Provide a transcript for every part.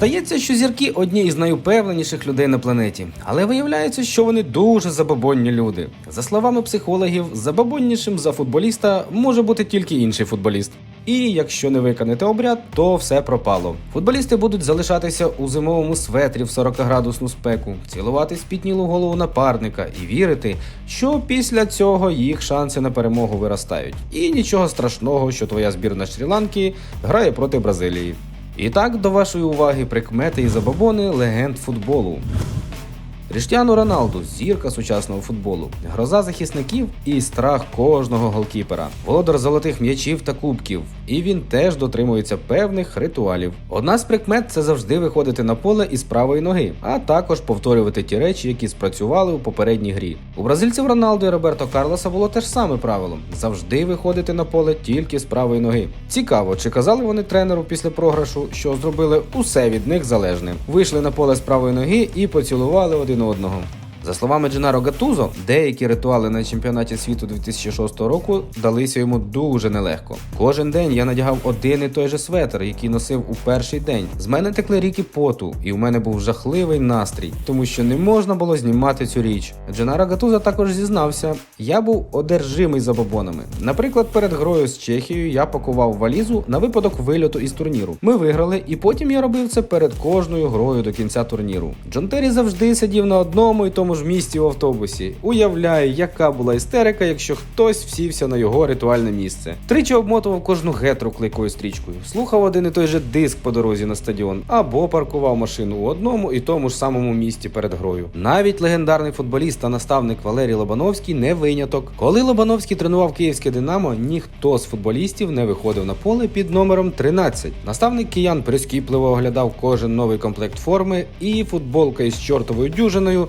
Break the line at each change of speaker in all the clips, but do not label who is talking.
Здається, що зірки одні із найупевненіших людей на планеті, але виявляється, що вони дуже забобонні люди. За словами психологів, забобоннішим за футболіста може бути тільки інший футболіст. І якщо не виконати обряд, то все пропало. Футболісти будуть залишатися у зимовому светрі в 40-градусну спеку, цілувати спітнілу голову напарника і вірити, що після цього їх шанси на перемогу виростають. І нічого страшного, що твоя збірна Шрі-Ланки грає проти Бразилії. І так до вашої уваги прикмети і забобони легенд футболу. Кріштіану Роналду зірка сучасного футболу, гроза захисників і страх кожного голкіпера, володар золотих м'ячів та кубків. І він теж дотримується певних ритуалів. Одна з прикмет це завжди виходити на поле із правої ноги, а також повторювати ті речі, які спрацювали у попередній грі. У бразильців Роналду і Роберто Карлоса було те ж саме правило: завжди виходити на поле тільки з правої ноги. Цікаво, чи казали вони тренеру після програшу, що зробили усе від них залежне. Вийшли на поле з правої ноги і поцілували один одного. За словами Дженаро Гатузо, деякі ритуали на чемпіонаті світу 2006 року далися йому дуже нелегко. Кожен день я надягав один і той же светр, який носив у перший день. З мене текли ріки поту, і у мене був жахливий настрій, тому що не можна було знімати цю річ. Дженаро Гатузо також зізнався: я був одержимий забобонами. Наприклад, перед грою з Чехією я пакував валізу на випадок вильоту із турніру. Ми виграли, і потім я робив це перед кожною грою до кінця турніру. Джон Террі завжди сидів на одному і тому ж місці в автобусі. Уявляю, яка була істерика, якщо хтось всівся на його ритуальне місце. Тричі обмотував кожну гетру клейкою стрічкою, слухав один і той же диск по дорозі на стадіон, або паркував машину у одному і тому ж самому місці перед грою. Навіть легендарний футболіст та наставник Валерій Лобановський не виняток. Коли Лобановський тренував київське Динамо, ніхто з футболістів не виходив на поле під номером 13. Наставник киян прискіпливо оглядав кожен новий комплект форми, і футболка із чортовою дюжиною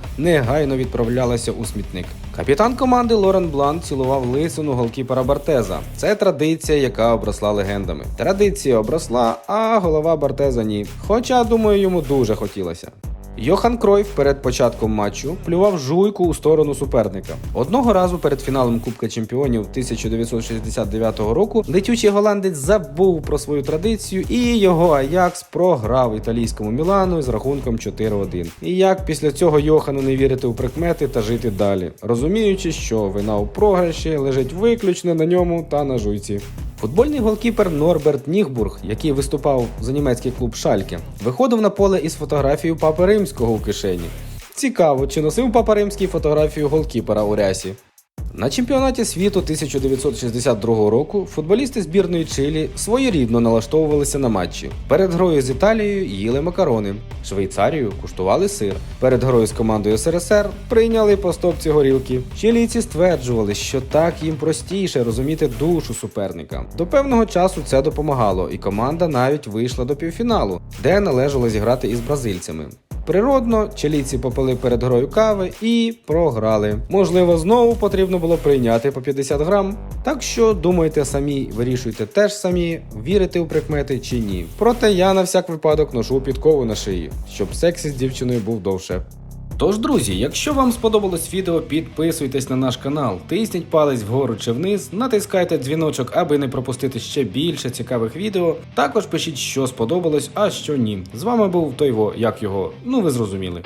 негайно відправлялася у смітник. Капітан команди Лорен Блан цілував лисину голкіпера Бартеза. Це традиція, яка обросла легендами. Традиція обросла, а голова Бартеза ні. Хоча, думаю, йому дуже хотілося. Йохан Кройф перед початком матчу плював жуйку у сторону суперника. Одного разу перед фіналом Кубка Чемпіонів 1969 року летючий голландець забув про свою традицію, і його Аякс програв італійському Мілану з рахунком 4-1. І як після цього Йохану не вірити у прикмети та жити далі, розуміючи, що вина у програші лежить виключно на ньому та на жуйці. Футбольний голкіпер Норберт Нігбург, який виступав за німецький клуб Шальке, виходив на поле із фотографією Папи Римського у кишені. Цікаво, чи носив Папа Римський фотографію голкіпера у рясі. На чемпіонаті світу 1962 року футболісти збірної Чилі своєрідно налаштовувалися на матчі. Перед грою з Італією їли макарони, Швейцарію куштували сир. Перед грою з командою СРСР прийняли по стопці горілки. Чилійці стверджували, що так їм простіше розуміти душу суперника. До певного часу це допомагало, і команда навіть вийшла до півфіналу, де належало зіграти із бразильцями. Природно, чилійці попили перед грою кави і програли. Можливо, знову потрібно було прийняти по 50 грам. Так що думайте самі, вирішуйте теж самі, вірите у прикмети чи ні. Проте я на всяк випадок ношу підкову на шиї, щоб секс із дівчиною був довше. Тож, друзі, якщо вам сподобалось відео, підписуйтесь на наш канал, тисніть палець вгору чи вниз, натискайте дзвіночок, аби не пропустити ще більше цікавих відео. Також пишіть, що сподобалось, а що ні. З вами був Тойво, як його, ну ви зрозуміли.